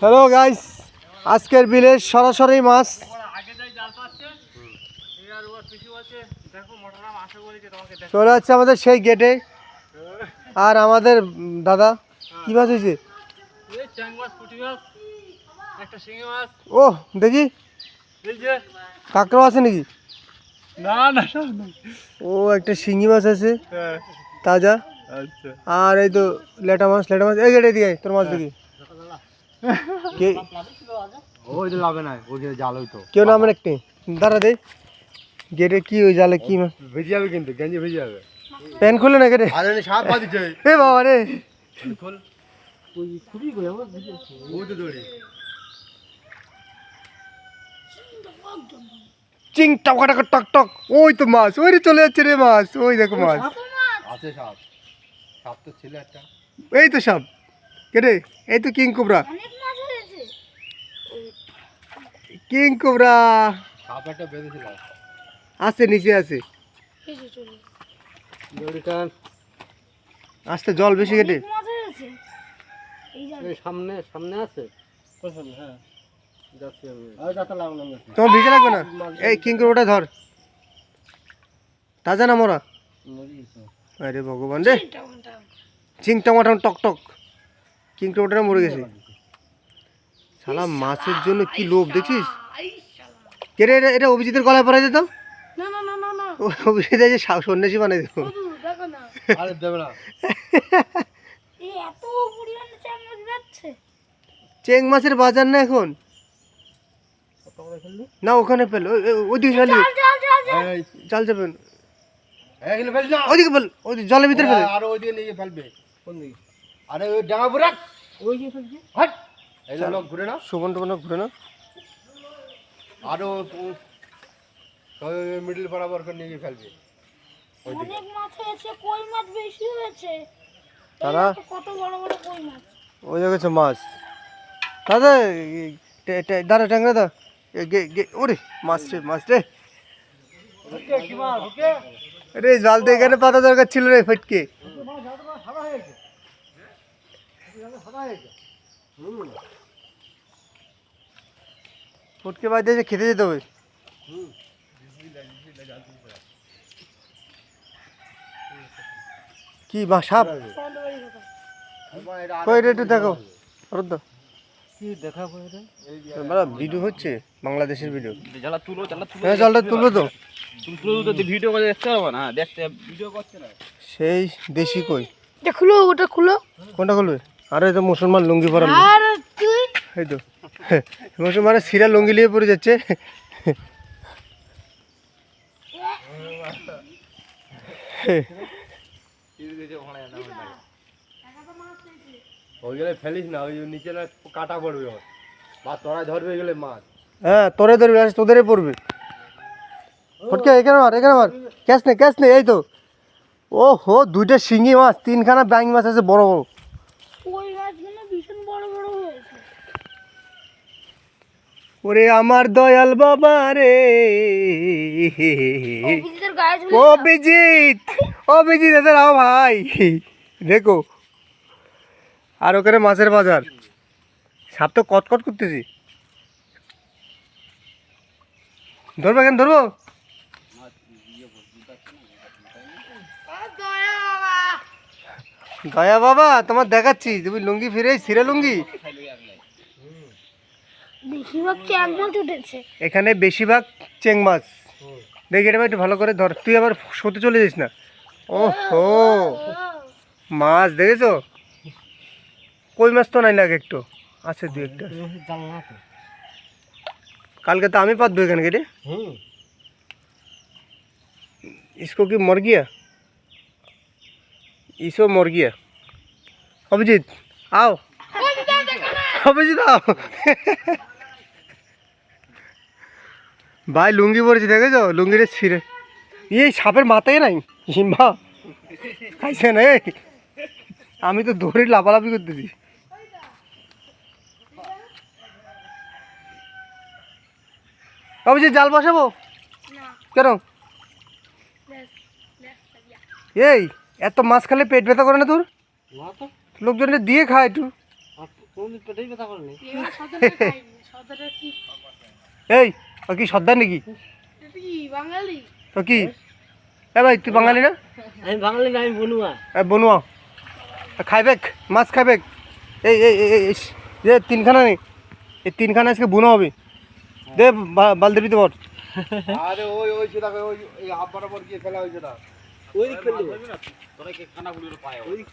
Hello guys আজকের বিলে সরাসরি মাছ। চলে যাচ্ছে আমাদের সেই গেটে আর আমাদের দাদা কি মাছ হয়েছে? ও দেখি। কাঁকড়া আছে নাকি? না না ও একটা শিঙি মাছ আছে। হ্যাঁ। তাজা। আচ্ছা। আর এই তো লেটা মাছ লেটা মাছ। এই গেটে দিয়ে তোর মাছ দেখি। কে? ওই তো লাভে নাই ওই যে জাল হইতো কেউ নামের একটি দাঁড়া দে। গেটে কি ওই জালে কি ভেজে যাবে কিন্তু গেঞ্জি ভেজে যাবে। প্যান খুলে না গেটে? আরে সাপ বাঁধিছে। এ বাবা রে। ওই তো দড়ি। চিং টক টক টক টক ওই তো মাছ ওই রে চলে যাচ্ছে রে মাছ। ওই দেখো মাছ। আছে সাপ। সাপ তো ছিল একটা। এই তো সব কেটে এই তো কিং কোবরা। King cobra. আছে নিচে আছে। আস্তে জল বেশি কেটে সামনে সামনে আছে? হ্যাঁ। তোমার ভিজে লাগবে না? এই কিং কোবরাটা ধর। তাজা না মোরা? আরে ভগবান রে। চিং টমাটম টক টক কিং কোবরাটা মরে গেছে। শালা মাছের জন্য কি লোভ দেখছিস কেটে এটা এটা অভিজিতের গলায় পরাই দিতাম না না না না না। অভিজিৎ যে সন্ন্যাসী বানাই দেবো। দেখো না। আরে দেবে না। চেং মাছের বাজার না এখন? না ওখানে ফেল ওইদিকে ফেলি চল চল চল চল। জাল যাবেন এখানে ফেল না? ওইদিকে ফেল ওই জলের ভিতরে ফেলে। আরে ওই নিয়ে ফেলবে। কোন দিকে? আরে ওই ডাঙা বুড়া। ওই দিকে ফেলবে হাট। এই লোক ঘুরে না সুমন টুমন ঘুরে না আরও মিডিল বরাবর করে নিয়ে গিয়ে ফেলবে। অনেক মাছ হয়েছে কই মাছ বেশি হয়েছে? এই কত বড় বড় কই মাছ। ওই দেখেছ মাছ। দাদা দাঁড়া ট্যাংরা দা এ, গে- গে- ওরে মাছ রে মাছ রে। রে জাল তো এখানে পাতা দরকার ছিল রে ফটকে। ফটকে বাদ দিয়ে খেতে যেতে হবে। কি বা সাপ? সামনে কই রে একটু দেখো কি ভিডিও হচ্ছে বাংলাদেশের ভিডিও তুলো তুলো। হ্যাঁ জলটা তো। তুলো তো ভিডিও করে দেখতে পারব না দেখতে ভিডিও করছে না। সেই দেশি কই? এটা খুলো ওটা খুলো। কোনটা খুলবে? আরে তো মুসলমান লুঙ্গি পরা লোক। আর তুই? এই তো। মুসলমানের সিরা লুঙ্গি নিয়ে পড়ে যাচ্ছে। ওই ফেলিস না ওই নিচে না কাটা পড়বে বা তোরা ধরবে গেলে মাছ হ্যাঁ তোরে ধরবি তোদেরই পড়বে। ফটকে এখানে মার এখানে মার। ক্যাশ নে ক্যাশ নে এই তো। ও হো দুইটা শিঙি মাছ তিনখানা ব্যাং মাছ আছে বড় বড় কই মাছগুলো ভীষণ বড় বড় হয়েছে ওরে আমার দয়াল বাবা রে। অভিজিৎ অভিজিৎ এদের আও ভাই। দেখো আর ওখানে মাছের বাজার। সাপ তো কটকট করতেছি। ধরবো কেন? ধরবো? দয়া বাবা তোমার দেখাচ্ছি। তুমি লুঙ্গি ফিরে সিরে লুঙ্গি? বেশিরভাগ চ্যাংমাছ উঠেছে এখানে বেশিরভাগ চেং মাছ দেখি এটা একটু ভালো করে ধর তুই আবার শোতে চলে যাস না ও হো মাছ দেখেছো কই মাছ তো নাই লাগে একটু আছে দু একটা কালকে तो আমি পাতবো এখানে কেটে হুম इसको की मर गया इसो मर गया अभिजीत आओ अभिजीत आओ ভাই লুঙ্গি পরেছি দেখেছ? লুঙ্গিটা ছিঁড়ে। এই সাপের মাথায় নাই? হিম্বা। খাইছে না এই? আমি তো ধরে লাফালাফি করতেছি। অভিজিৎ জাল বসাবো? কেন। এই এত মাছ খেলে পেট ব্যথা করে না তোর? না তো। লোকজনকে দিয়ে খা একটু। এই ও কি সর্দার নাকি তো কি এ ভাই তুই বাঙালি না আমি বাঙালি না আমি বনুয়া বনুয়া খাইবেক মাছ খাইবেক এই এই যে তিনখানা নেই এই তিনখানা আজকে বুনো হবে দে বা- বালদেবিতে বট আরে ওই ওই সেটা ওই এই হাফ বরাবর গিয়ে ফেলা হয়েছে না ওই দিক তোরা কি কানা গুলির পায় ওই দিক